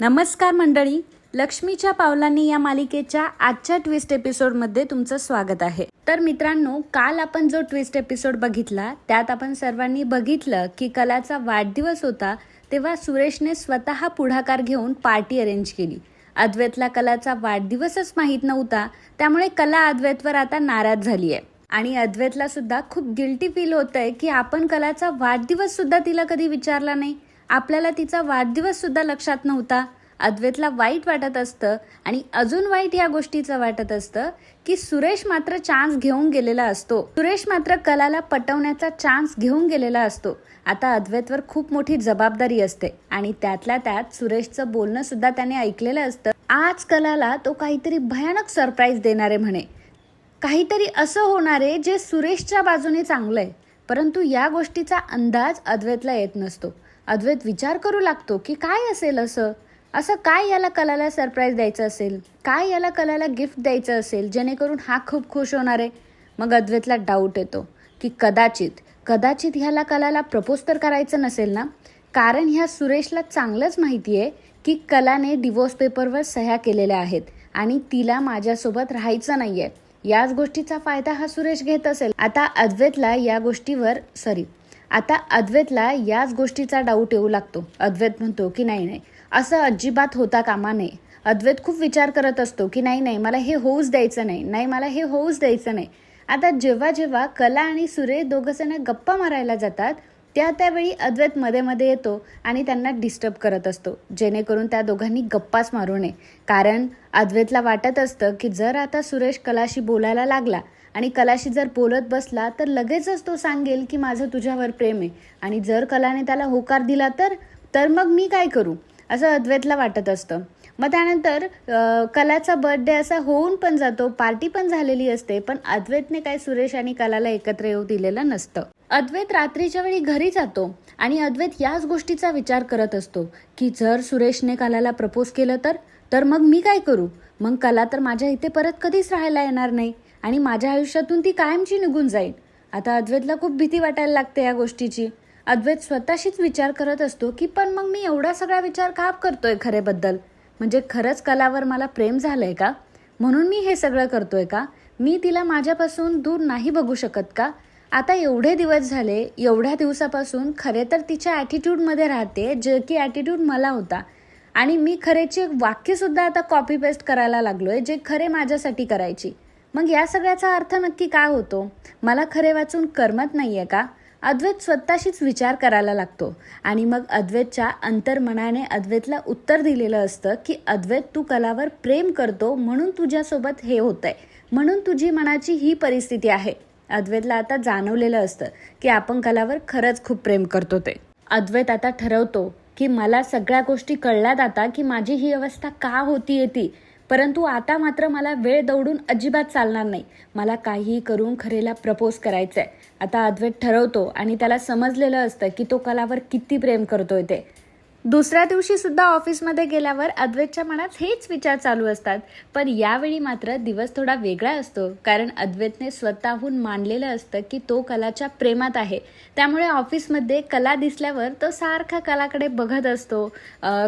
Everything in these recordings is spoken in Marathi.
नमस्कार मंडळी लक्ष्मीच्या पावलांनी या मालिकेच्या आजच्या ट्विस्ट एपिसोडमध्ये तुमचं स्वागत आहे. तर मित्रांनो काल आपण जो ट्विस्ट एपिसोड बघितला त्यात आपण सर्वांनी बघितलं की कलाचा वाढदिवस होता तेव्हा सुरेशने स्वतः पुढाकार घेऊन पार्टी अरेंज केली. अद्वैतला कलाचा वाढदिवसच माहीत नव्हता त्यामुळे कला अद्वैतवर आता नाराज झाली आहे. आणि अद्वैतला सुद्धा खूप गिल्टी फील होत आहे की आपण कलाचा वाढदिवस सुद्धा तिला कधी विचारला नाही. आपल्याला तिचा वाढदिवस सुद्धा लक्षात नव्हता. अद्वैतला वाईट वाटत असतं आणि अजून वाईट या गोष्टीचं वाटत असतं की सुरेश मात्र चान्स घेऊन गेलेला असतो. सुरेश मात्र कलाला पटवण्याचा चान्स घेऊन गेलेला असतो. आता अद्वैतवर खूप मोठी जबाबदारी असते आणि त्यातल्या त्यात सुरेशचं बोलणं सुद्धा त्याने ऐकलेलं असतं. आज कलाला तो काहीतरी भयानक सरप्राईज देणारे म्हणे. काहीतरी असं होणार आहे जे सुरेशच्या बाजूने चांगलं आहे परंतु या गोष्टीचा अंदाज अद्वैतला येत नसतो. अद्वैत विचार करू लागतो की काय असेल असं? असं काय याला कलाला सरप्राईज द्यायचं असेल? काय याला कलाला गिफ्ट द्यायचं असेल? जेणेकरून हा खूप खुश होणार आहे. मग अद्वैतला डाऊट येतो की कदाचित कदाचित ह्याला कलाला प्रपोज तर करायचं नसेल ना? कारण ह्या सुरेशला चांगलंच माहिती आहे की कलाने डिवोर्स पेपरवर सह्या केलेल्या आहेत आणि तिला माझ्यासोबत राहायचं नाही आहे याच गोष्टीचा फायदा हा सुरेश घेत असेल. आता अद्वैतला या गोष्टीवर सॉरी आता अद्वैतला याच गोष्टीचा डाऊट येऊ लागतो. अद्वैत म्हणतो की नाही नाही असं अजिबात होता कामा नये. अद्वैत खूप विचार करत असतो की नाही नाही मला हे होऊच द्यायचं नाही. नाही मला हे होऊच द्यायचं नाही. आता जेव्हा जेव्हा कला आणि सुरेश दोघंजण गप्पा मारायला जातात त्या त्यावेळी अद्वैत मध्ये मध्ये येतो आणि त्यांना डिस्टर्ब करत असतो जेणेकरून त्या दोघांनी गप्पाच मारू नये. कारण अद्वैतला वाटत असतं की जर आता सुरेश कलाशी बोलायला लागला आणि कलाशी जर बोलत बसला तर लगेचच तो सांगेल की माझं तुझ्यावर प्रेम आहे. आणि जर कलाने त्याला होकार दिला तर तर मग मी काय करू? असं अद्वैतला वाटत असतं. मग त्यानंतर कलाचा बर्थडे असा होऊन पण जातो. पार्टी पण झालेली असते पण अद्वैतने काय सुरेश आणि कलाला एकत्र येऊ दिलेलं नसतं. अद्वैत रात्रीच्या वेळी घरी जातो आणि अद्वैत याच गोष्टीचा विचार करत असतो की जर सुरेशने कलाला प्रपोज केलं तर तर मग मी काय करू? मग कला तर माझ्या इथे परत कधीच राहायला येणार नाही. आणि माझ्या आयुष्यातून ती कायमची निघून जाईल. आता अद्वैतला खूप भीती वाटायला लागते या गोष्टीची. अद्वैत स्वतःशीच विचार करत असतो की पण मग मी एवढा सगळा विचार का करतोय खरेबद्दल? म्हणजे खरंच कलावर मला प्रेम झालंय का? म्हणून मी हे सगळं करतोय का? मी तिला माझ्यापासून दूर नाही बघू शकत का? आता एवढे दिवस झाले एवढ्या दिवसापासून खरे तर तिच्या ॲटिट्यूडमध्ये राहते जे की ॲटिट्यूड मला होता. आणि मी खरेचे वाक्यसुद्धा आता कॉपी पेस्ट करायला लागलो आहे जे खरे माझ्यासाठी करायची. मग या सगळ्याचा अर्थ नक्की काय होतो? मला खरे वाचून करमत नाहीये का? अद्वैत स्वतःशीच विचार करायला लागतो. आणि मग अद्वैतच्या अंतर्मनाने अद्वैतला उत्तर दिलेलं असतं की अद्वैत तू कलावर प्रेम करतो म्हणून तुझ्यासोबत हे होतंय. म्हणून तुझी मनाची ही परिस्थिती आहे. अद्वैतला आता जाणवलेलं असतं की आपण कलावर खरंच खूप प्रेम करतो ते. अद्वैत आता ठरवतो की मला सगळ्या गोष्टी कळल्यात आता की माझी ही अवस्था का होती ती? परंतु आता मात्र मला वेळ दौडून अजिबात चालणार नाही. मला काहीही करून खरेला प्रपोज करायचंय. आता अद्वैत ठरवतो आणि त्याला समजलेलं असतं की तो कलावर किती प्रेम करतोय ते. दुसऱ्या दिवशी सुद्धा ऑफिसमध्ये गेल्यावर अद्वैतच्या मनात हेच विचार चालू असतात. पण यावेळी मात्र दिवस थोडा वेगळा असतो. कारण अद्वैतने स्वतःहून मानलेलं असतं की तो कलाच्या प्रेमात आहे. त्यामुळे ऑफिसमध्ये कला दिसल्यावर तो सारखा कलाकडे बघत असतो.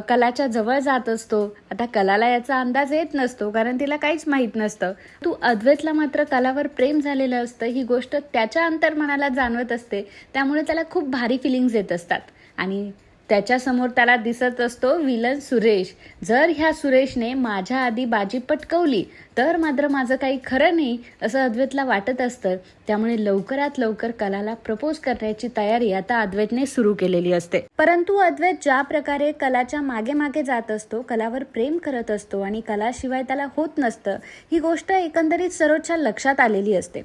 कलाच्या जवळ जात असतो. आता कलाला याचा अंदाज येत नसतो कारण तिला काहीच माहीत नसतं. तू अद्वैतला मात्र कलावर प्रेम झालेलं असतं ही गोष्ट त्याच्या अंतर्मनाला जाणवत असते. त्यामुळे त्याला खूप भारी फिलिंग्ज येत असतात. आणि त्याच्यासमोर त्याला दिसत असतो विलन सुरेश. जर ह्या सुरेशने माझ्या आधी बाजी पटकवली तर मात्र माझं काही खरं नाही असं अद्वैतला वाटत असतं. त्यामुळे लवकरात लवकर कलाला प्रपोज करण्याची तयारी आता अद्वैतने सुरू केलेली असते. परंतु अद्वैत ज्या प्रकारे कलाच्या मागे मागे जात असतो कलावर प्रेम करत असतो आणि कलाशिवाय त्याला होत नसतं ही गोष्ट एकंदरीत सरोजच्या लक्षात आलेली असते.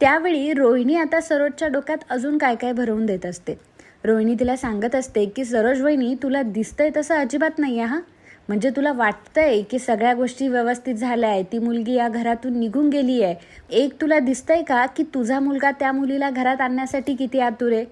त्यावेळी रोहिणी आता सरोजच्या डोक्यात अजून काय काय भरवून देत असते? रोहिणी तिला सांगत असते की सरोज वहिनी तुला दिसतंय तसं अजिबात नाही आहे हा? म्हणजे तुला वाटतंय की सगळ्या गोष्टी व्यवस्थित झाल्या आहे ती मुलगी या घरातून निघून गेली आहे एक तुला दिसतंय का की तुझा मुलगा त्या मुलीला घरात आणण्यासाठी किती आतुर आहे?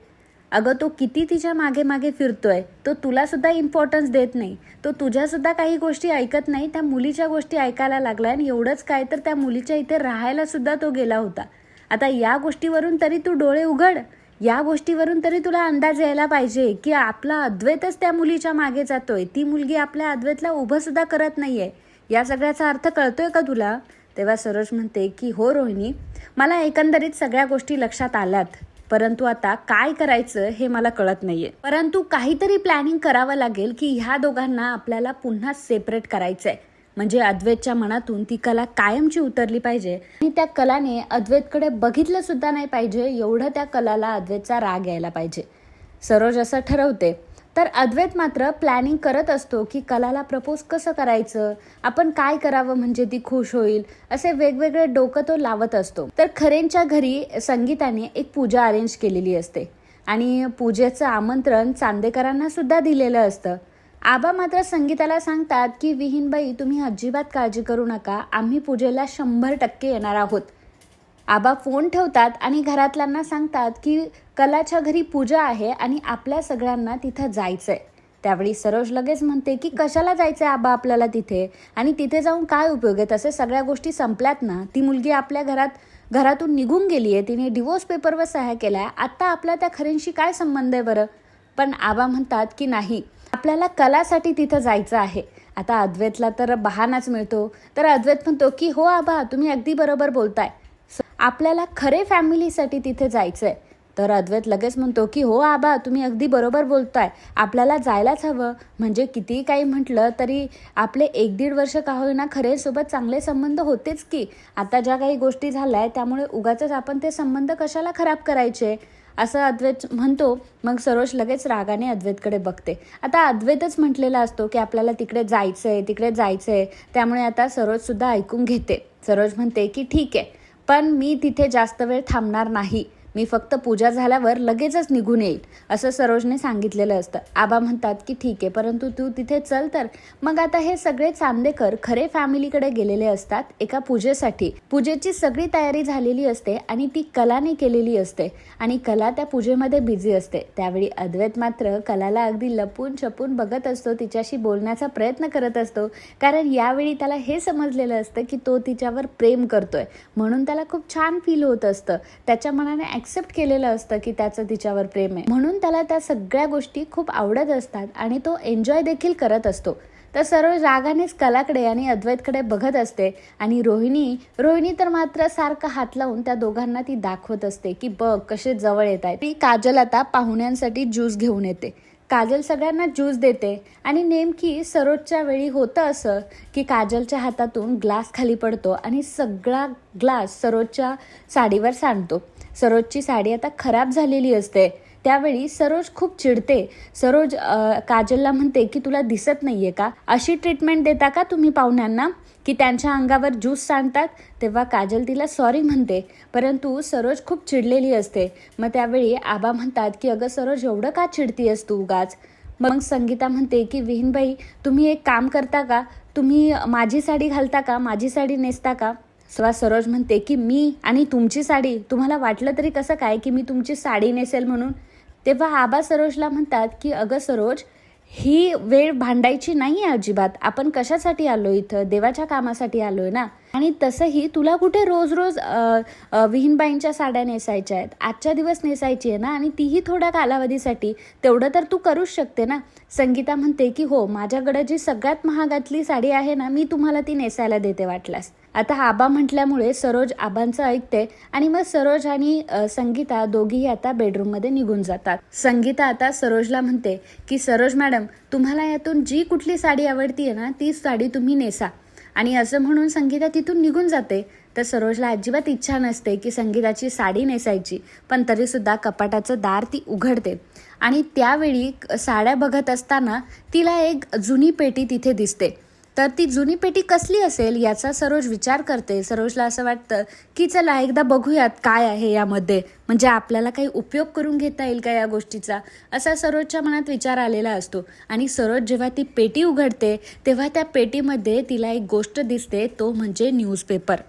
अगं तो किती तिच्यामागे मागे फिरतोय. तो तुलासुद्धा इम्पॉर्टन्स देत नाही. तो तुझ्यासुद्धा काही गोष्टी ऐकत नाही त्या मुलीच्या गोष्टी ऐकायला लागलाय आणि एवढंच काय तर त्या मुलीच्या इथे राहायला सुद्धा तो गेला होता. आता या गोष्टीवरून तरी तू डोळे उघड. या गोष्टीवरून तरी तुला अंदाज यायला पाहिजे की आपला अद्वैतच त्या मुलीच्या मागे जातोय. ती मुलगी आपल्या अद्वैतला उभं सुद्धा करत नाहीये. या सगळ्याचा अर्थ कळतोय का तुला? तेव्हा सरोज म्हणते की हो रोहिणी मला एकंदरीत सगळ्या गोष्टी लक्षात आल्यात. परंतु आता काय करायचं हे मला कळत नाहीये. परंतु काहीतरी प्लॅनिंग करावं लागेल की ह्या दोघांना आपल्याला पुन्हा सेपरेट करायचं आहे म्हणजे अद्वैतच्या मनातून ती कला कायमची उतरली पाहिजे. आणि त्या कलाने अद्वैतकडे बघितलं सुद्धा नाही पाहिजे एवढं त्या कलाला अद्वैतचा राग यायला पाहिजे. सरोज असं ठरवते तर अद्वैत मात्र प्लॅनिंग करत असतो की कलाला प्रपोज कसं करायचं? आपण काय करावं म्हणजे ती खुश होईल? असे वेगवेगळे डोकं तो लावत असतो. तर खरेंच्या घरी संगीताने एक पूजा अरेंज केलेली असते. आणि पूजेचं आमंत्रण चांदेकरांना सुद्धा दिलेलं असतं. आबा मात्र संगीताला सांगतात की विहीनबाई तुम्ही अजिबात काळजी करू नका. आम्ही पूजेला शंभर टक्के येणार आहोत. आबा फोन ठेवतात आणि घरातल्यांना सांगतात की कलाच्या घरी पूजा आहे आणि आपल्या सगळ्यांना तिथं जायचं आहे त्यावेळी सरोज लगेच म्हणते की कशाला जायचं आहे आबा आपल्याला तिथे? आणि तिथे जाऊन काय उपयोग आहे? तसे सगळ्या गोष्टी संपल्यात ना. ती मुलगी आपल्या घरात घरातून निघून गेली आहे तिने डिवोर्स पेपरवर सह्या आहे आत्ता आपला त्या खऱ्यांशी काय संबंध आहे बरं? पण आबा म्हणतात की नाही. आपल्याला कलासाठी तिथं जायचं आहे. आता अद्वैतला तर बहानाच मिळतो. तर अद्वैत म्हणतो की हो आबा तुम्ही अगदी बरोबर बोलताय. आपल्याला खरे फॅमिलीसाठी तिथे जायचंय. तर अद्वैत लगेच म्हणतो की हो आबा तुम्ही अगदी बरोबर बोलताय. आपल्याला जायलाच हवं. म्हणजे कितीही काही म्हटलं तरी आपले एक दीड वर्ष का होईना खरेसोबत चांगले संबंध होतेच की. आता ज्या काही गोष्टी झाल्या आहेत त्यामुळे उगाच आपण ते संबंध कशाला खराब करायचे? असं अद्वैत म्हणतो. मग सरोज लगेच रागाने अद्वैतकडे बघते. आता अद्वैतच म्हटलेला असतो की आपल्याला तिकडे जायचं आहे तिकडे जायचं आहे त्यामुळे आता सरोजसुद्धा ऐकून घेते. सरोज म्हणते की ठीक आहे. पण मी तिथे जास्त वेळ थांबणार नाही. मी फक्त पूजा झाल्यावर लगेचच निघून येईल असं सरोजने सांगितलेलं असतं. आबा म्हणतात की ठीक आहे परंतु तू तिथे चल तर. मग आता हे सगळे चांदेकर खरे फॅमिलीकडे गेलेले असतात एका पूजेसाठी. पूजेची सगळी तयारी झालेली असते आणि ती कलाने केलेली असते आणि कला त्या पूजेमध्ये बिझी असते. त्यावेळी अद्वैत मात्र कलाला अगदी लपून छपून बघत असतो तिच्याशी बोलण्याचा प्रयत्न करत असतो. कारण यावेळी त्याला हे समजलेलं असतं की तो तिच्यावर प्रेम करतोय. म्हणून त्याला खूप छान फील होत असतं. त्याच्या मनाने ऍक्सेप्ट केलेलं असतं की त्याचं तिच्यावर प्रेम आहे. म्हणून त्याला त्या सगळ्या गोष्टी खूप आवडत असतात आणि तो एन्जॉय देखील करत असतो. तर सर्व रागानेच कलाकडे आणि अद्वैतकडे बघत असते आणि रोहिणी रोहिणी तर मात्र सारखं हात लावून त्या दोघांना ती दाखवत असते की बघ कसे जवळ येत आहेत. ती काजल आता पाहुण्यांसाठी ज्यूस घेऊन येते. काजल सगळ्यांना ज्यूस देते आणि नेमकी सरोजच्या वेळी होतं असं की काजलच्या हातातून ग्लास खाली पडतो आणि सगळा ग्लास सरोजच्या साडीवर सांडतो. सरोजची साडी आता खराब झालेली असते. त्यावेळी सरोज खूप चिडते. सरोज काजलला म्हणते की तुला दिसत नाहीये का? अशी ट्रीटमेंट देता का तुम्ही पाहुण्यांना? की त्यांच्या अंगावर ज्यूस सांडतात? तेव्हा काजल तिला सॉरी म्हणते. परंतु सरोज खूप चिडलेली असते. मग त्यावेळी आबा म्हणतात की अगं सरोज एवढं का चिडतीयस तू उगाच? मग संगीता म्हणते की विहीनबाई तुम्ही एक काम करता का? तुम्ही माझी साडी घालता का? माझी साडी नेसता का? तेव्हा सरोज म्हणते की मी आणि तुमची साडी तुम्हाला वाटलं तरी कसं काय की मी तुमची साडी नेसेल म्हणून? तेव्हा आबा सरोजला म्हणतात की अगं सरोज ही वेळ भांडायची नाही आहे अजिबात. आपण कशासाठी आलो इथं? देवाच्या कामासाठी आलोय ना? आणि तसंही तुला कुठे रोज रोज विहीनबाईंच्या साड्या नेसायच्या आहेत? आजच्या दिवस नेसायची आहे ना? आणि तीही थोड्या कालावधीसाठी. तेवढं तर तू करूच शकते ना? संगीता म्हणते की हो माझ्याकडं जी सगळ्यात महागातली साडी आहे ना मी तुम्हाला ती नेसायला देते वाटल्यास. आता आबा म्हटल्यामुळे सरोज आबांचं ऐकते आणि मग सरोज आणि संगीता दोघीही आता बेडरूममध्ये निघून जातात. संगीता आता सरोजला म्हणते की सरोज मॅडम तुम्हाला यातून जी कुठली साडी आवडतीये ना ती साडी तुम्ही नेसा. आणि असं म्हणून संगीता तिथून निघून जाते. तर सरोजला अजिबात इच्छा नसते की संगीताची साडी नेसायची पण तरीसुद्धा कपाटाचं दार ती उघडते. आणि त्यावेळी साड्या बघत असताना तिला एक जुनी पेटी तिथे दिसते. तर ती जुनी पेटी कसली असेल याचा सरोज विचार करते. सरोजला असं वाटतं की चला एकदा बघूयात काय आहे यामध्ये. म्हणजे आपल्याला काही उपयोग करून घेता येईल का या गोष्टीचा? असा सरोजच्या मनात विचार आलेला असतो. आणि सरोज जेव्हा ती पेटी उघडते तेव्हा त्या पेटीमध्ये तिला एक गोष्ट दिसते. तो म्हणजे न्यूजपेपर.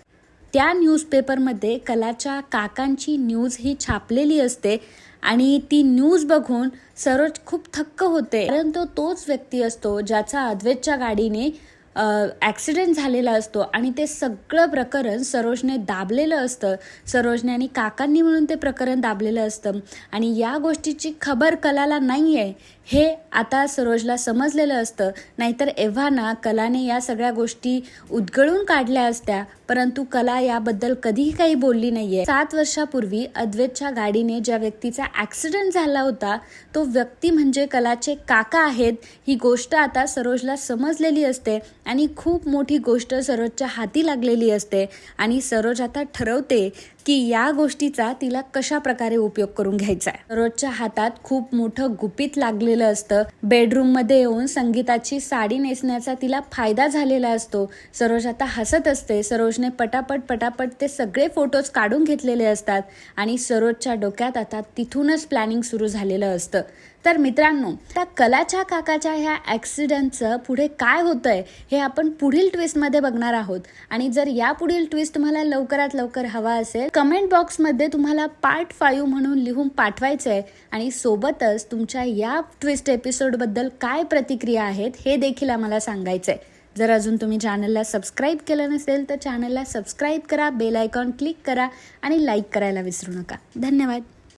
त्या न्यूजपेपरमध्ये कलाच्या काकांची न्यूज ही छापलेली असते आणि ती न्यूज बघून सरोज खूप थक्क होते. कारण तो तोच व्यक्ती असतो ज्याचा अद्वैतच्या गाडीने ॲक्सिडेंट झालेला असतो आणि ते सगळं प्रकरण सरोजने दाबलेलं असतं. सरोजने आणि काकांनी म्हणून ते प्रकरण दाबलेलं असतं. आणि या गोष्टीची खबर कलाला नाही आहे हे आता सरोजला समजलेलं असतं. नाहीतर एव्हाना कलाने या सगळ्या गोष्टी उद्गळून काढल्या असत्या. परंतु कला याबद्दल कधीही काही बोलली नाहीये. सात वर्षापूर्वी अद्वैतच्या गाडीने ज्या व्यक्तीचा ॲक्सिडेंट झाला होता तो व्यक्ती म्हणजे कलाचे काका आहेत ही गोष्ट आता सरोजला समजलेली असते आणि खूप मोठी गोष्ट सरोजच्या हाती लागलेली असते. आणि सरोज आता ठरवते की या गोष्टीचा तिला कशा प्रकारे उपयोग करून घ्यायचा आहे सरोजच्या हातात खूप मोठं गुपित लागलेलं असतं. बेडरूममध्ये येऊन संगीताची साडी नेसण्याचा तिला फायदा झालेला असतो. सरोज आता हसत असते. सरोजने पटापट पटापट ते सगळे फोटोज काढून घेतलेले असतात. आणि सरोजच्या डोक्यात आता तिथूनच प्लॅनिंग सुरू झालेलं असतं. तर मित्रांनो त्या कलाच्या काकाच्या ह्या ॲक्सिडेंटचं पुढे काय होतंय हे आपण पुढील ट्विस्टमध्ये बघणार आहोत. आणि जर या पुढील ट्विस्ट तुम्हाला लवकरात लवकर हवा असेल कमेंट बॉक्समध्ये तुम्हाला पार्ट फाईव्ह म्हणून लिहून पाठवायचं आहे आणि सोबतच तुमच्या या ट्विस्ट एपिसोडबद्दल काय प्रतिक्रिया आहेत हे देखील आम्हाला सांगायचं आहे जर अजून तुम्ही चॅनलला सबस्क्राईब केलं नसेल तर चॅनलला सबस्क्राईब करा बेल आयकॉन क्लिक करा आणि लाईक करायला विसरू नका. धन्यवाद.